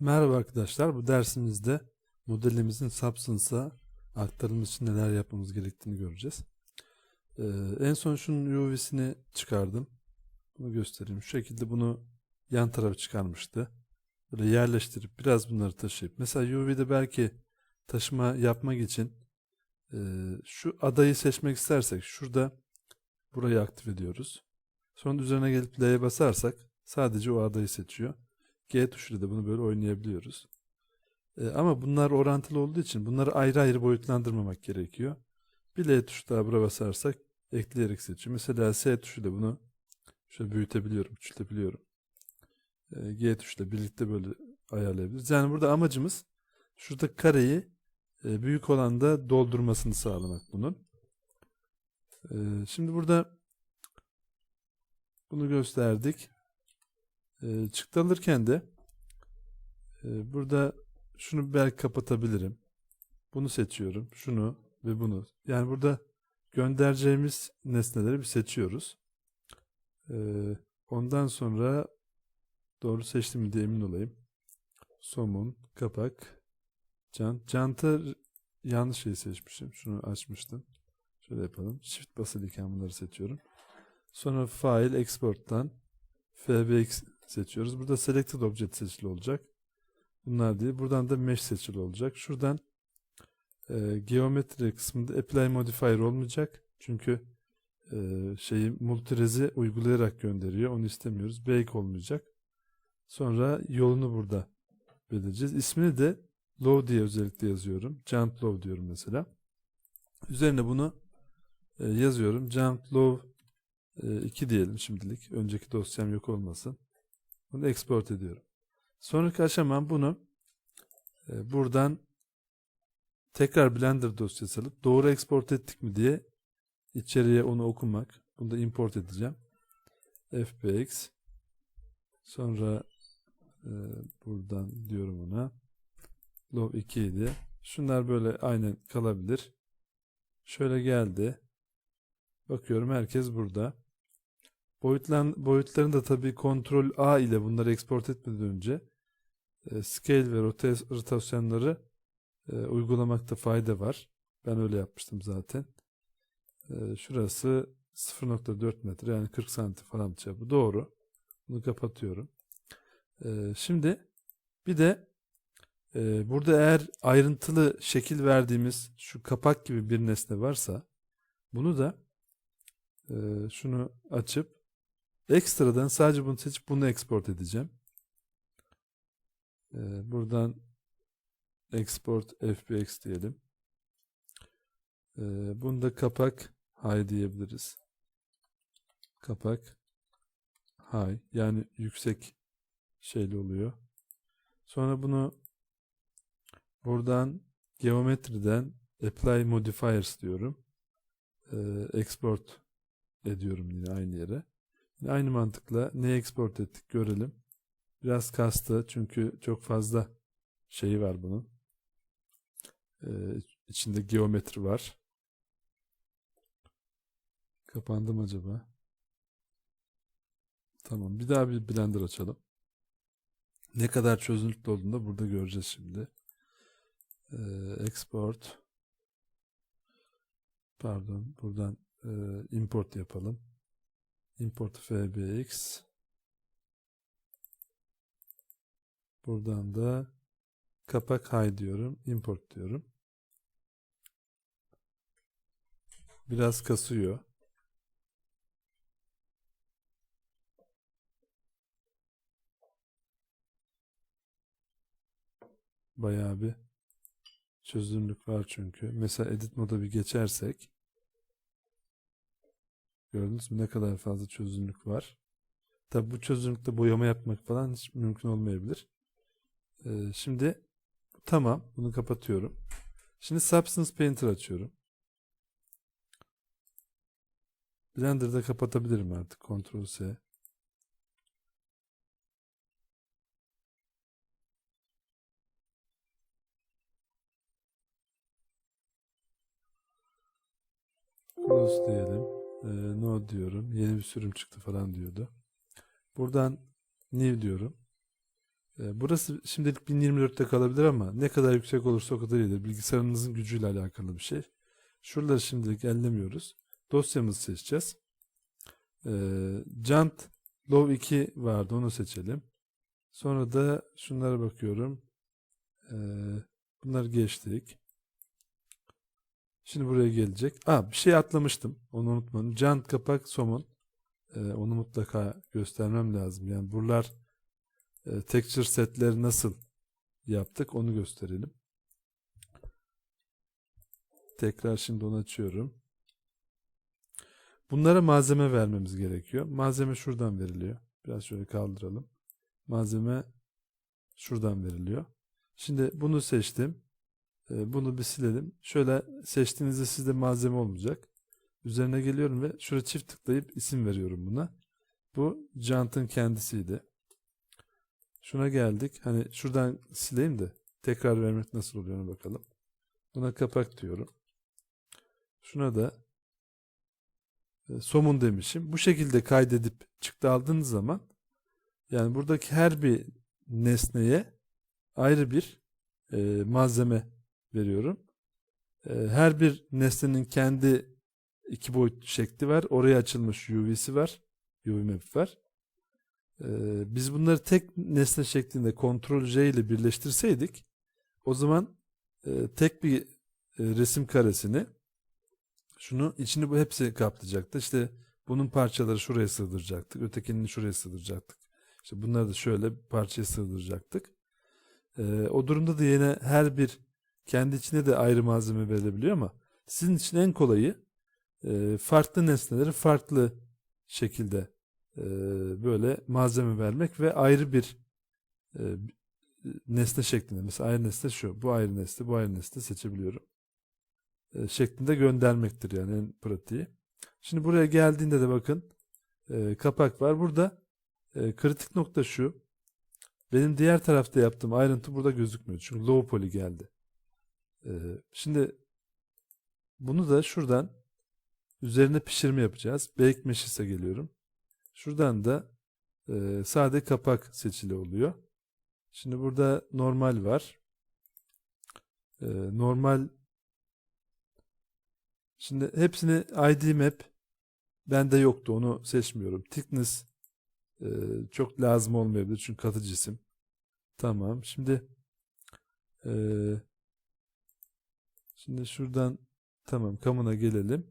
Merhaba arkadaşlar. Bu dersimizde modelimizin Substance'a aktarılması için neler yapmamız gerektiğini göreceğiz. Ee, en son şunun UV'sini çıkardım. Bunu göstereyim. Şu şekilde bunu yan tarafa çıkarmıştı. Böyle yerleştirip biraz bunları taşıyıp. Mesela UV'de belki taşıma yapmak için e, şu adayı seçmek istersek şurada burayı aktif ediyoruz. Sonra üzerine gelip L'ye basarsak sadece o adayı seçiyor. G tuşuyla da bunu böyle oynayabiliyoruz. E, ama bunlar orantılı olduğu için bunları ayrı ayrı boyutlandırmamak gerekiyor. Bir L tuşu daha buraya basarsak ekleyerek seçiyor. Mesela S tuşuyla bunu şöyle büyütebiliyorum, küçültebiliyorum. E, G tuşuyla birlikte böyle ayarlayabiliriz. Yani burada amacımız şurada kareyi e, büyük olanda doldurmasını sağlamak bunun. E, şimdi burada bunu gösterdik. E, çıktı alırken de e, burada şunu belki kapatabilirim. Bunu seçiyorum. Şunu ve bunu. Yani burada göndereceğimiz nesneleri bir seçiyoruz. E, ondan sonra doğru seçtim diye emin olayım. Somun, kapak, cant. Canta yanlış şey seçmişim. Şunu açmıştım. Şöyle yapalım. Shift basılıyken bunları seçiyorum. Sonra File, Export'tan FBX seçiyoruz. Burada Selected Object seçili olacak. Bunlar değil. Buradan da Mesh seçili olacak. Şuradan e, geometri kısmında Apply Modifier olmayacak. Çünkü e, şeyi multirezi uygulayarak gönderiyor. Onu istemiyoruz. Bake olmayacak. Sonra yolunu burada belirleyeceğiz. İsmini de Low diye özellikle yazıyorum. Jump Low diyorum mesela. Üzerine bunu e, yazıyorum. Jump Low 2 diyelim şimdilik. Önceki dosyam yok olmasın. Bunu export ediyorum. Sonraki aşamam bunu e, buradan tekrar Blender dosyası alıp doğru export ettik mi diye içeriye onu okumak. Bunu da import edeceğim. FBX sonra e, buradan diyorum ona Love 2 idi. Şunlar böyle aynen kalabilir. Şöyle geldi. Bakıyorum herkes burada. Boyutlan, boyutlarını da tabii kontrol A ile bunları export etmeden önce e, scale ve rota- rotasyonları e, uygulamakta fayda var. Ben öyle yapmıştım zaten. E, şurası 0.4 metre yani 40 santim falan çapı. Doğru. Bunu kapatıyorum. E, şimdi bir de e, burada eğer ayrıntılı şekil verdiğimiz şu kapak gibi bir nesne varsa bunu da e, şunu açıp Ekstradan sadece bunu seçip bunu export edeceğim. Ee, buradan export fbx diyelim. Ee, bunu da kapak high diyebiliriz. Kapak high yani yüksek şeyli oluyor. Sonra bunu buradan geometriden apply modifiers diyorum. Ee, export ediyorum yine aynı yere. Aynı mantıkla ne export ettik görelim. Biraz kastı çünkü çok fazla şeyi var bunun. Ee, içinde geometri var. Kapandı mı acaba? Tamam. Bir daha bir Blender açalım. Ne kadar çözünürlüklü olduğunu da burada göreceğiz şimdi. Ee, export pardon buradan e, import yapalım import fbx buradan da kapak high diyorum import diyorum. Biraz kasıyor. Bayağı bir çözünürlük var çünkü. Mesela edit moda bir geçersek Gördünüz mü ne kadar fazla çözünürlük var. Tabi bu çözünürlükte boyama yapmak falan hiç mümkün olmayabilir. Ee, şimdi tamam bunu kapatıyorum. Şimdi Substance Painter açıyorum. Blender'da kapatabilirim artık. Ctrl S. Close diyelim e, no diyorum. Yeni bir sürüm çıktı falan diyordu. Buradan new diyorum. E, burası şimdilik 1024'te kalabilir ama ne kadar yüksek olursa o kadar iyidir. Bilgisayarınızın gücüyle alakalı bir şey. Şuraları şimdilik ellemiyoruz. Dosyamızı seçeceğiz. E, Jant Low 2 vardı onu seçelim. Sonra da şunlara bakıyorum. E, bunları geçtik. Şimdi buraya gelecek. Aa bir şey atlamıştım. Onu unutmayın. Jant kapak somun. E, onu mutlaka göstermem lazım. Yani buralar e, texture setleri nasıl yaptık onu gösterelim. Tekrar şimdi onu açıyorum. Bunlara malzeme vermemiz gerekiyor. Malzeme şuradan veriliyor. Biraz şöyle kaldıralım. Malzeme şuradan veriliyor. Şimdi bunu seçtim. E, Bunu bir silelim. Şöyle seçtiğinizde sizde malzeme olmayacak. Üzerine geliyorum ve şuraya çift tıklayıp isim veriyorum buna. Bu jantın kendisiydi. Şuna geldik. Hani şuradan sileyim de tekrar vermek nasıl oluyor ona bakalım. Buna kapak diyorum. Şuna da e, somun demişim. Bu şekilde kaydedip çıktı aldığınız zaman yani buradaki her bir nesneye ayrı bir e, malzeme veriyorum. E, her bir nesnenin kendi iki boyutlu şekli var. Oraya açılmış UV'si var. UV map var. Ee, biz bunları tek nesne şeklinde Ctrl J ile birleştirseydik o zaman e, tek bir e, resim karesini şunu içini bu hepsi kaplayacaktı. İşte bunun parçaları şuraya sığdıracaktık. Ötekinin şuraya sığdıracaktık. İşte bunları da şöyle parçaya sığdıracaktık. Ee, o durumda da yine her bir kendi içine de ayrı malzeme verilebiliyor ama sizin için en kolayı e, farklı nesneleri farklı şekilde e, böyle malzeme vermek ve ayrı bir e, nesne şeklinde mesela ayrı nesne şu bu ayrı nesne bu ayrı nesne seçebiliyorum E, şeklinde göndermektir yani en pratiği. Şimdi buraya geldiğinde de bakın e, kapak var burada e, kritik nokta şu benim diğer tarafta yaptığım ayrıntı burada gözükmüyor çünkü low poly geldi. E, şimdi bunu da şuradan üzerine pişirme yapacağız. Bake Meshes'e geliyorum. Şuradan da e, sade kapak seçili oluyor. Şimdi burada normal var. E, normal Şimdi hepsini ID map bende yoktu. Onu seçmiyorum. Thickness e, çok lazım olmayabilir çünkü katı cisim. Tamam. Şimdi e, şimdi şuradan tamam kamuna gelelim.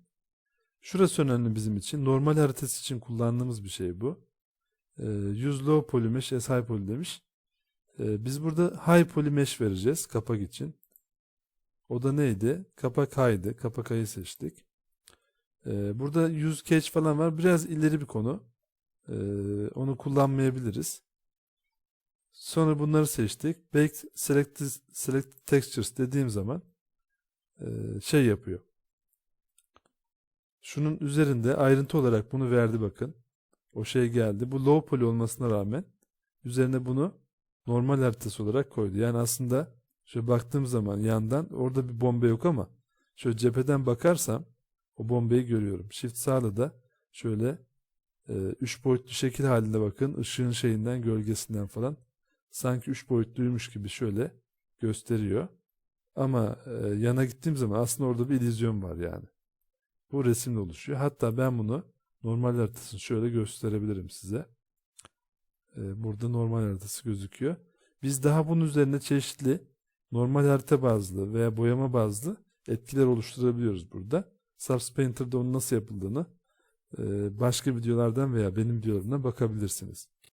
Şurası önemli bizim için. Normal haritası için kullandığımız bir şey bu. Ee, use low poly mesh as high poly demiş. Ee, biz burada high poly mesh vereceğiz kapak için. O da neydi? Kapak high'dı. Kapak high'ı seçtik. Ee, burada use cache falan var. Biraz ileri bir konu. Ee, onu kullanmayabiliriz. Sonra bunları seçtik. Bake select, select textures dediğim zaman e, şey yapıyor. Şunun üzerinde ayrıntı olarak bunu verdi bakın. O şey geldi. Bu low poly olmasına rağmen üzerine bunu normal haritası olarak koydu. Yani aslında şöyle baktığım zaman yandan orada bir bomba yok ama şöyle cepheden bakarsam o bombayı görüyorum. Shift sağla da şöyle e, üç boyutlu şekil halinde bakın ışığın şeyinden gölgesinden falan sanki üç boyutluymuş gibi şöyle gösteriyor. Ama e, yana gittiğim zaman aslında orada bir illüzyon var yani. Bu resimle oluşuyor. Hatta ben bunu normal haritasını şöyle gösterebilirim size. Ee, burada normal haritası gözüküyor. Biz daha bunun üzerine çeşitli normal harita bazlı veya boyama bazlı etkiler oluşturabiliyoruz burada. Subs Painter'da onun nasıl yapıldığını e, başka videolardan veya benim videolarımdan bakabilirsiniz.